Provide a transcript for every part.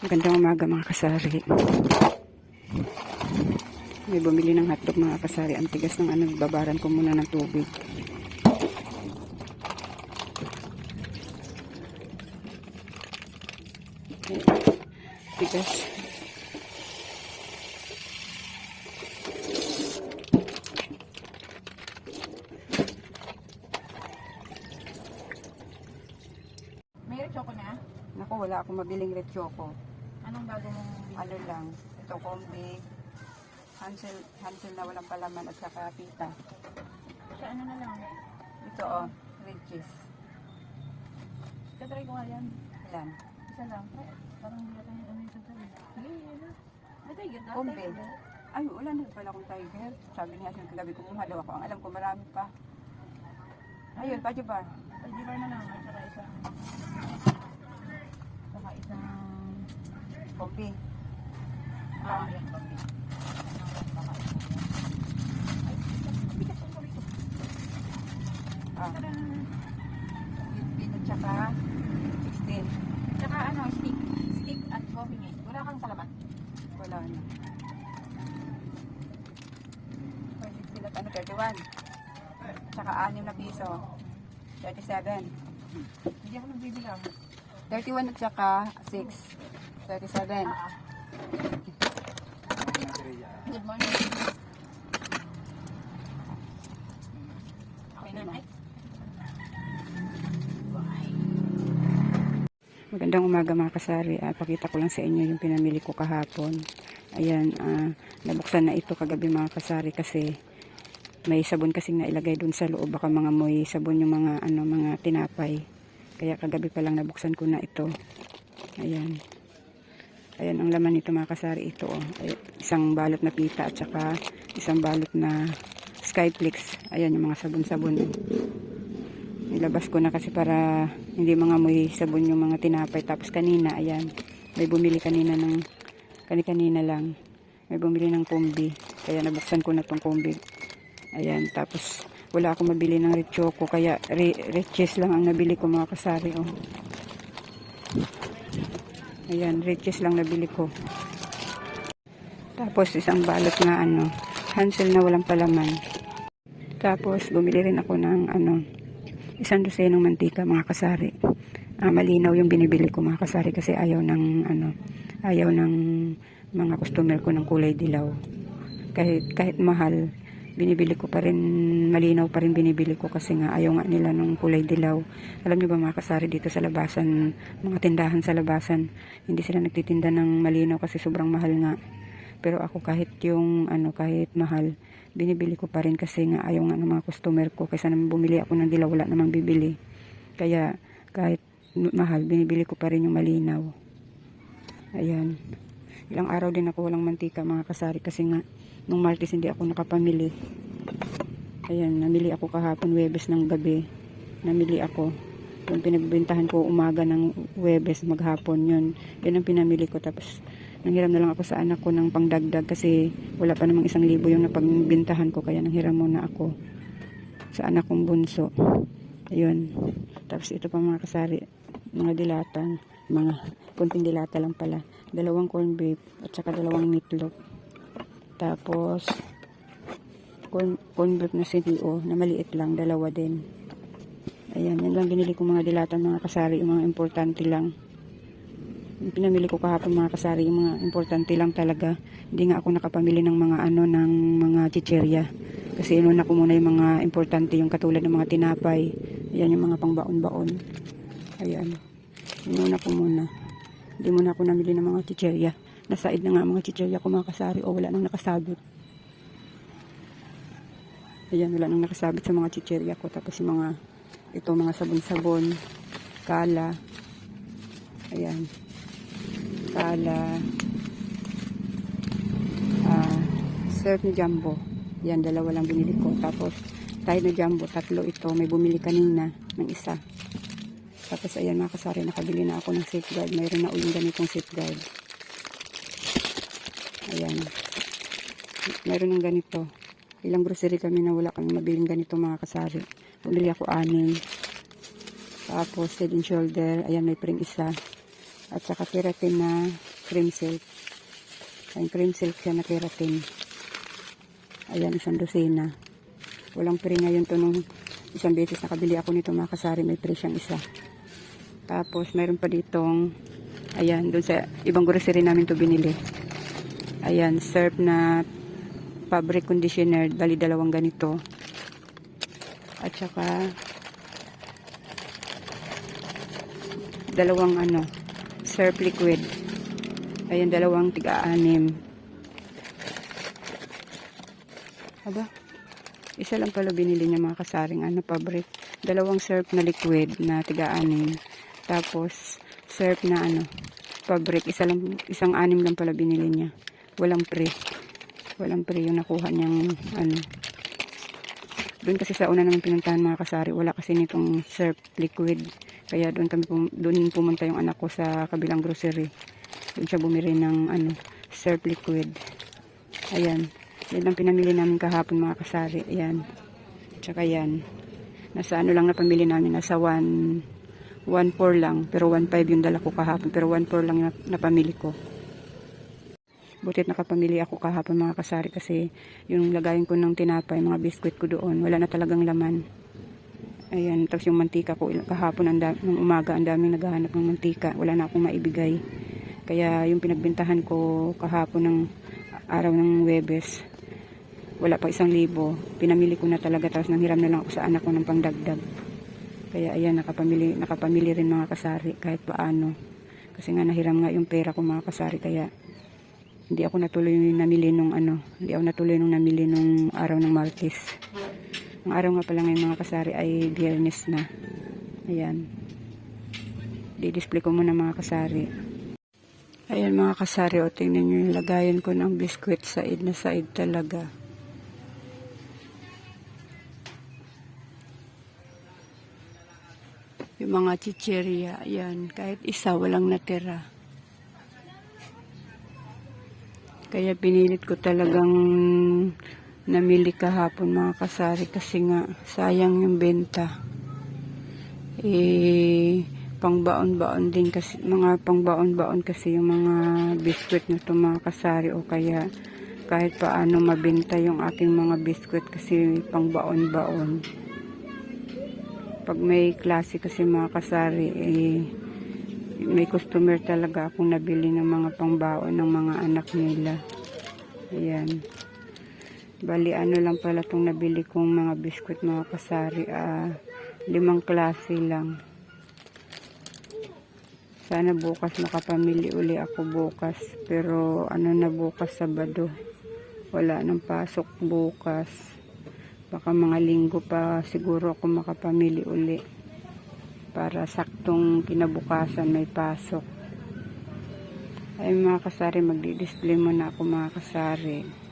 Magandang umaga mga kasari. May bumili ng hotdog mga kasari. Ang tigas ng ano, babaran ko muna ng tubig. Tigas. May choco na? Naku, wala akong mabiling red choco. Anong bago mong Ano lang, ito kombi. Hansel, Hansel na walang palaman at saka pita. Sa ano na lang? Ito oh, red cheese. Katry ko nga yan. Ilan? Isa lang. Ay, parang hindi natin ano yung sasabi. Sige, yun na. May tiger na. Kombi. Ay, wala na pala akong tiger. Sabi niya sa kagabi kumuha daw ako. Ang alam ko marami pa. Ayun, pajubar. Ay, di ba na lang? At saka isang... Saka isang... Kombi. Ah, yan. Bambi. Saka isang... Ay, bigat yung kami ko. Ah, Tara. bitbit at saka 16. Saka ano, stick. Stick at coffee mate. Wala kang salamat. Wala na. May 16 at ano, 31. Tsaka 6 na piso. 37. Hindi ako nagbibilang. 31 at saka 6. 37. Ah. Good morning. Okay na, Mike. Magandang umaga mga kasari. Ah, pakita ko lang sa inyo yung pinamili ko kahapon. Ayan, ah, nabuksan na ito kagabi mga kasari kasi may sabon kasing nailagay dun sa loob. Baka mga moy sabon yung mga, ano, mga tinapay. Kaya kagabi pa lang nabuksan ko na ito. Ayan. Ayan ang laman nito mga kasari. Ito oh. Ay, isang balot na pita at saka isang balot na skyflix. Ayan yung mga sabon-sabon. Nilabas ko na kasi para hindi mga amoy sabon yung mga tinapay. Tapos kanina, ayan, may bumili kanina ng, kani-kanina lang. May bumili ng kumbi. Kaya nabuksan ko na tong kumbi. Ayan, tapos wala akong mabili ng red choco. Kaya re, red cheese lang ang nabili ko mga kasari. Oh. Ayan, red cheese lang nabili ko. Tapos isang balot na ano, Hansel na walang palaman. Tapos bumili rin ako ng ano, isang dosenong mantika mga kasari. Ah, malinaw yung binibili ko mga kasari kasi ayaw ng ano, ayaw ng mga customer ko ng kulay dilaw. Kahit kahit mahal, binibili ko pa rin malinaw pa rin binibili ko kasi nga ayaw nga nila ng kulay dilaw. Alam niyo ba mga kasari dito sa labasan, mga tindahan sa labasan, hindi sila nagtitinda ng malinaw kasi sobrang mahal nga. Pero ako kahit yung ano kahit mahal, binibili ko pa rin kasi nga ayaw nga ng mga customer ko kaysa naman bumili ako ng dilaw wala namang bibili kaya kahit mahal binibili ko pa rin yung malinaw ayan ilang araw din ako walang mantika mga kasari kasi nga nung Martes hindi ako nakapamili. Ayan namili ako kahapon Webes ng gabi. Namili ako. Yung pinagbentahan ko umaga ng Webes maghapon yun. Yun ang pinamili ko tapos nanghiram na lang ako sa anak ko ng pangdagdag kasi wala pa namang isang libo yung napagbintahan ko kaya nanghiram muna ako sa anak kong bunso. Ayun. Tapos ito pa mga kasari mga dilatan mga kunting dilata lang pala dalawang corn beef at saka dalawang meatloaf tapos corn, corn beef na CDO na maliit lang dalawa din ayan yan lang binili ko mga dilatan mga kasari yung mga importante lang pinamili ko kahapon mga kasari, yung mga importante lang talaga. Hindi nga ako nakapamili ng mga ano, ng mga chicherya. Kasi inuna ko muna yung mga importante, yung katulad ng mga tinapay. Ayan yung mga pangbaon-baon. Ayan. Inuna ko muna. Hindi muna ako namili ng mga chicherya. Nasaid na nga mga chicherya ko mga kasari o wala nang nakasabit. Ayan, wala nang nakasabit sa mga chicherya ko. Tapos yung mga, ito mga sabon-sabon, kala. Ayan kala ah surf ni jumbo yan dalawa lang binili ko tapos tayo na jumbo tatlo ito may bumili kanina ng isa tapos ayan mga kasari nakabili na ako ng safeguard mayroon na uling ganitong safeguard ayan mayroon ng ganito ilang grocery kami na wala kami mabiling ganito mga kasari bumili ako anim tapos head and shoulder ayan may pring isa at saka keratin na cream silk. Ay, cream silk siya na keratin. Ayan, isang dosena. Walang pre ngayon to nung isang beses nakabili ako nito mga kasari. May pre siyang isa. Tapos, mayroon pa ditong, ayan, doon sa ibang grocery namin to binili. Ayan, surf na fabric conditioner. Bali, dalawang ganito. At saka, dalawang ano, surf liquid. Ayan, dalawang tiga-anim. Aba, isa lang pala binili niya mga kasaring ano, fabric. Dalawang surf na liquid na tiga-anim. Tapos, surf na ano, fabric. Isa lang, isang anim lang pala binili niya. Walang pre. Walang pre yung nakuha niyang ano. Doon kasi sa una naman pinuntahan mga kasari, wala kasi nitong surf liquid. Kaya doon kami pum- doon pumunta yung anak ko sa kabilang grocery. Doon siya bumili ng ano, surf liquid. Ayan. Yan ang pinamili namin kahapon mga kasari. Ayan. Tsaka yan. Nasa ano lang na pamili namin. Nasa 1 1.4 lang. Pero 1.5 yung dala ko kahapon. Pero 1.4 lang na, napamili ko. Butit nakapamili ako kahapon mga kasari kasi yung lagayin ko ng tinapay, mga biskwit ko doon, wala na talagang laman. Ayan, tapos yung mantika ko kahapon ang nung umaga, ang daming naghahanap ng mantika. Wala na akong maibigay. Kaya yung pinagbentahan ko kahapon ng araw ng Webes, wala pa isang libo. Pinamili ko na talaga tapos nanghiram na lang ako sa anak ko ng pangdagdag. Kaya ayan, nakapamili, nakapamili rin mga kasari kahit paano. Kasi nga nahiram nga yung pera ko mga kasari kaya hindi ako natuloy namili nung ano, hindi ako natuloy nung namili nung araw ng Martes. Ang araw nga pala ngayon mga kasari ay biyernes na. Ayan. Di-display ko muna mga kasari. Ayan mga kasari, o tingnan nyo yung lagayan ko ng biskwit said na said talaga. Yung mga chicheria, ayan, kahit isa walang natira. Kaya pinilit ko talagang namili kahapon mga kasari kasi nga sayang yung benta. Eh, pangbaon-baon din kasi, mga pangbaon-baon kasi yung mga biskwit na to mga kasari o kaya kahit paano mabenta yung aking mga biskwit kasi pangbaon-baon. Pag may klase kasi mga kasari, eh, may customer talaga akong nabili ng mga pangbaon ng mga anak nila. Ayan. Bali, ano lang pala itong nabili kong mga biskwit mga kasari. Ah, limang klase lang. Sana bukas makapamili uli ako bukas. Pero ano na bukas Sabado. Wala nang pasok bukas. Baka mga linggo pa siguro ako makapamili uli para saktong kinabukasan may pasok. Ay mga kasari, magdi-display muna ako mga kasari.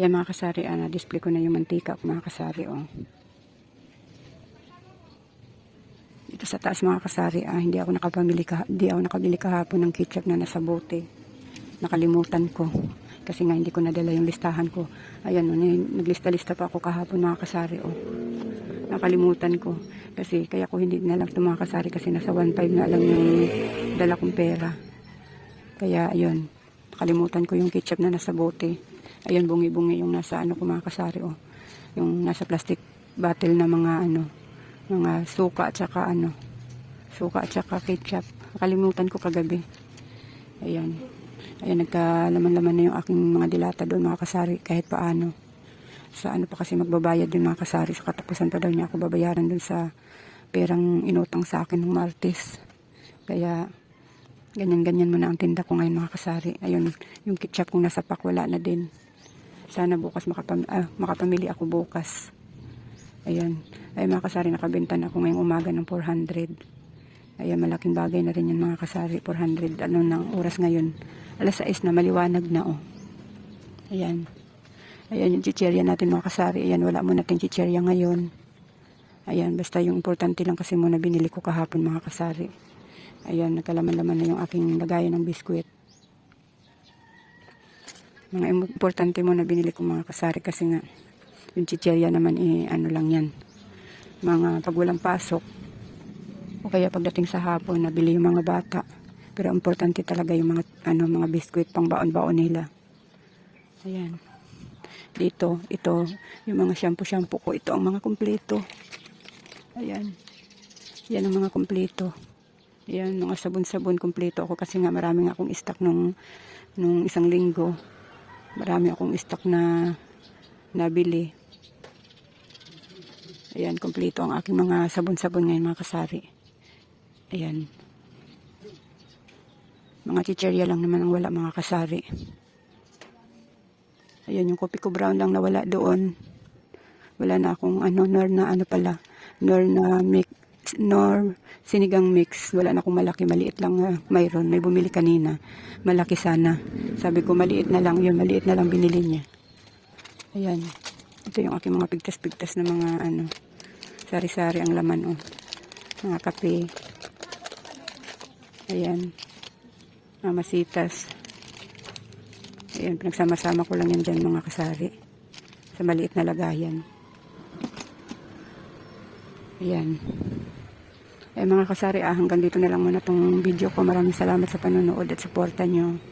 Ayan mga kasari, ah, na-display ko na yung mantika mga kasari. Oh. Dito sa taas mga kasari, ah, hindi ako nakapamili ka, hindi ako nakabili kahapon ng ketchup na nasa bote. Nakalimutan ko. Kasi nga hindi ko nadala yung listahan ko. Ayan, oh, naglista-lista pa ako kahapon mga kasari, oh. Nakalimutan ko. Kasi kaya ko hindi na lang ito mga kasari kasi nasa 1.5 na lang yung dala kong pera. Kaya ayun, nakalimutan ko yung ketchup na nasa bote. Ayun, bungi-bungi yung nasa ano ko mga kasari, oh. Yung nasa plastic bottle na mga ano, mga suka at saka ano, suka at saka ketchup. Nakalimutan ko kagabi. Ayan. Ayan, nagkalaman-laman na yung aking mga dilata doon mga kasari kahit paano. Sa ano pa kasi magbabayad din mga kasari. Sa katapusan pa daw niya ako babayaran doon sa perang inutang sa akin ng Martes. Kaya ganyan-ganyan muna ang tinda ko ngayon mga kasari. Ayun, yung ketchup kong nasa pack wala na din. Sana bukas makapam ah, makapamili ako bukas. Ayan. Ay mga kasari, nakabenta na ako ngayong umaga ng 400. Ayan, malaking bagay na rin yan mga kasari. 400, ano ng oras ngayon. Alas 6 na, maliwanag na oh. Ayan. Ayan yung chicherya natin mga kasari. Ayan, wala mo natin chicherya ngayon. Ayan, basta yung importante lang kasi muna binili ko kahapon mga kasari. Ayan, nagkalaman-laman na yung aking lagayan ng biskwit. Mga im- importante mo na binili ko mga kasari kasi nga yung chicherya naman eh ano lang yan. Mga pag walang pasok o kaya pagdating sa hapon nabili yung mga bata. Pero importante talaga yung mga ano mga biskwit pang baon-baon nila. Ayan. Dito, ito, yung mga shampoo-shampoo ko, ito ang mga kumpleto. Ayan. Yan ang mga kumpleto. Yan, mga sabon-sabon kumpleto ako kasi nga marami nga akong stock nung, nung isang linggo. Marami akong stock na nabili. Ayan, kumpleto ang aking mga sabon-sabon ngayon mga kasari. Ayan. Mga chicherya lang naman ang wala mga kasari. Ayan, yung kopi ko brown lang na wala doon. Wala na akong ano, nor na ano pala, nor na mix, nor sinigang mix. Wala na akong malaki, maliit lang uh, mayroon. May bumili kanina. Malaki sana. Sabi ko, maliit na lang yun, maliit na lang binili niya. Ayan. Ito yung aking mga pigtas-pigtas na mga ano, sari-sari ang laman, oh. Mga kape. Ayan. Mga masitas. Ayan, pinagsama-sama ko lang yan dyan mga kasari. Sa maliit na lagayan. Ayan. Eh mga kasari, ah, hanggang dito na lang muna tong video ko. Maraming salamat sa panonood at suporta nyo.